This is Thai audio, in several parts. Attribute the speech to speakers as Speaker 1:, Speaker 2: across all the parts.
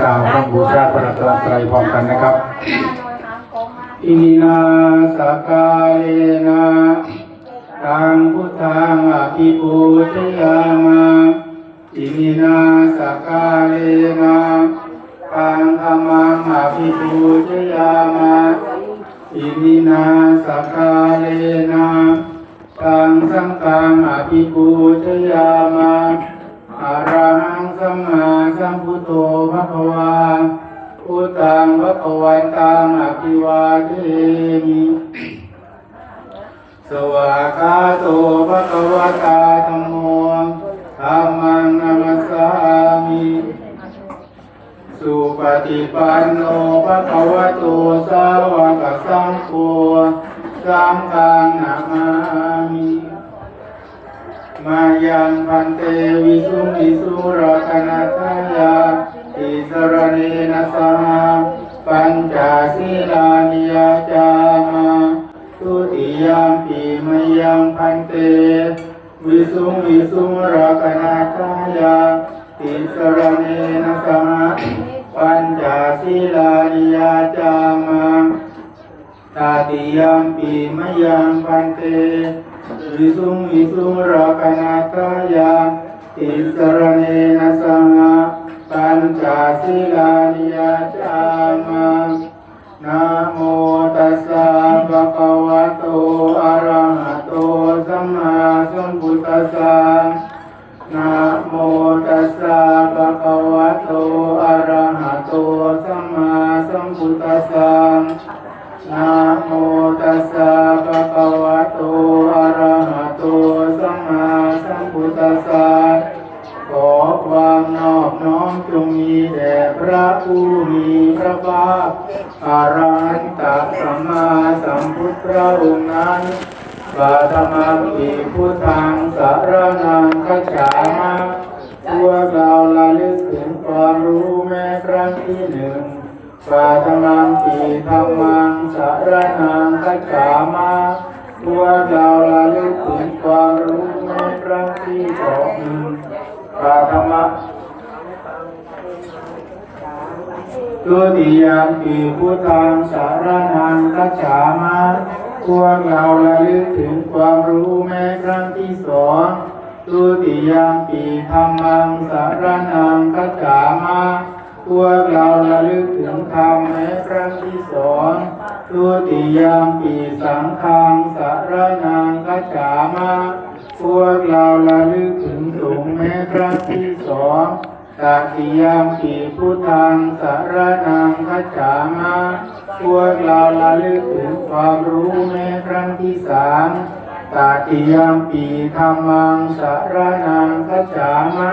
Speaker 1: กล่าวคำบูชาพระรัตนตรัยพร้อมกันนะครับอิมินาสกาเลนะตังพุทธังอภิปูชยามะอิมินาสกาเลนะตังธรรมังอภิปูชยามะอิมินาสกาเลนะตังสังฆังอภิปูชยามะ อะระหังสัมมาสัมพุทโธภะคะวาพุทธังพระกวันตังอภิวาเทมิสวากขาโตภะคะวะตาธัมโมธัมมังนัมัสสามิสุปฏิปันโนภะคะวะโตสาวกสังโฆสังฆังนามามิ มายังพันเตวิสุงวิสุรัตนาทายาติสรเนนะสหปัญจศีลานิยาจามาทุติยามปีมายังพันเต วิสุงวิสุรัตนาทายาติสรเนนะสหปัญจศีลานิยาจามาตติยามปีมะยังพันเต วิสุงวิสุงรักนาตายาติสรเนนะสังฆปัญจศีลานิยาจามานะโมตัสสะภะคะวะโตอะระหะโตสัมมาสัมพุทธัสสะนะโมตัสสะภะคะวะโตอะระหะโตสัมมาสัมพุทธัสสะนะโมตัสสะภะคะ พระผู้มีพระภาคอารันตสัมมาสัมพุทธพระองค์นั้นปาธมังปีพุทธังสารนังคัจามะพวกเราละลึกถึงความรู้แม้ครั้งที่หนึ่งปาตมังปีธรรมังสารนังคัจามาพวกเราละลึกถึงความรู้ในครั้งที่สองปาตมะ ตุติยามปีพุทธังสารนังคัจฉามาพวกเราละลึกถึงความรู้แม้ครั้งที่สองตุติยามปีธรรมังสารนังคัจฉามาพวกเราระลึกถึงธรรมแม้ครั้งที่สองทุติยามปีสังฆังสารนังกัจฉามาพวกเราระลึกถึงสงฆ์แม้ครั้งที่สอง ตติยามปีพุทธังสารนังกัจามาพวกเราระลึกถึงความรู้แม้ครั้งที่สามตติยามปีธรรมังสารนังกัจามา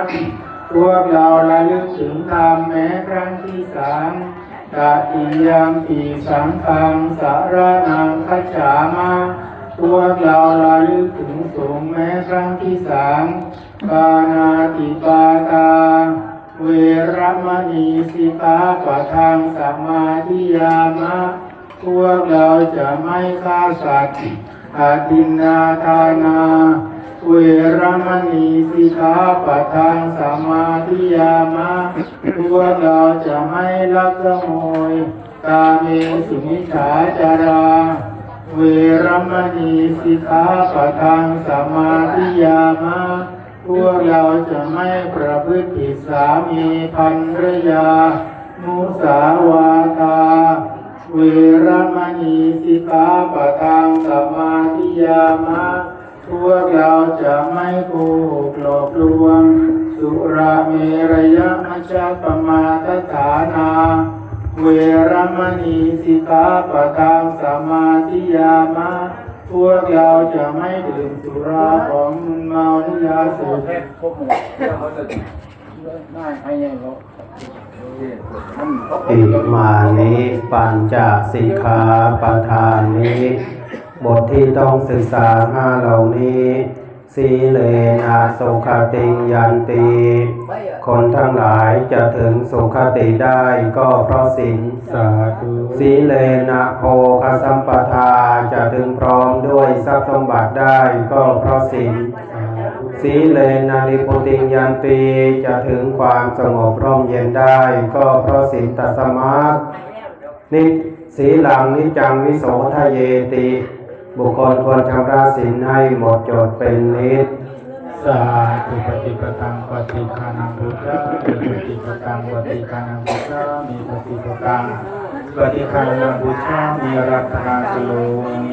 Speaker 1: พวกเราระลึกถึงธรรมแม้ครั้งที่สามตติยามปีสังฆังสารนังคัจามาพวกเราระลึกถึงสงฆ์แม้ครั้งที่สามปานาติปาตา เวรมณีสิกขาปะทังสมาธิยามะ พวกเราจะไม่ฆ่าสัตว์อาทินนาทานา เวรมณีสิกขาปะทังสมาธิยามะ พวกเราจะไม่ลักขโมยกาเมสุมิจฉาจารา เวรมณีสิกขาปะทังสมาธิยามะ พวกเราจะไม่ประพฤติผิดสามีพันรยา มุสาวาทาเวรมณีสิกขาปะทังสมาธิยามะ พวกเราจะไม่โกหกหลอกลวง สุราเมรยมัชฌะปมาทฐานา เวรมณีสิกขาปะทังสมาธิยามะ พวกเราจะไม่ดื่มสุราของมึนเมานิยาเสพติด
Speaker 2: พวกหมูเรื่องเขาจะง่ายให้ยังเขามันเขา
Speaker 3: อิมานิปัญจสิกขาปทานนี้ บทที่ต้องศึกษาห้าเหล่านี้ สีเลนะสุขติยันติคนทั้งหลายจะถึงสุขติได้ก็เพราะศีล
Speaker 1: สาธุ
Speaker 3: สีเลนะโภคสัมปทาจะถึงพร้อมด้วยทรัพย์สมบัติได้ก็เพราะศีล
Speaker 1: สาธุ
Speaker 3: สีเลนานิพุติยันตีจะถึงความสงบร่มเย็นได้ก็เพราะศีลตัสสมาสนิสีหลังนิจังวิโสทะเยติ บุคคลควรชำระศีลให้หมดจดเป็นนิด
Speaker 1: สาธุปฏิปตังปฏิคานังพุทธะมีปฏิปตังปฏิคานังพุทธะมีปฏิปตังปฏิคานังพุทธะมีรัตนาสโลมี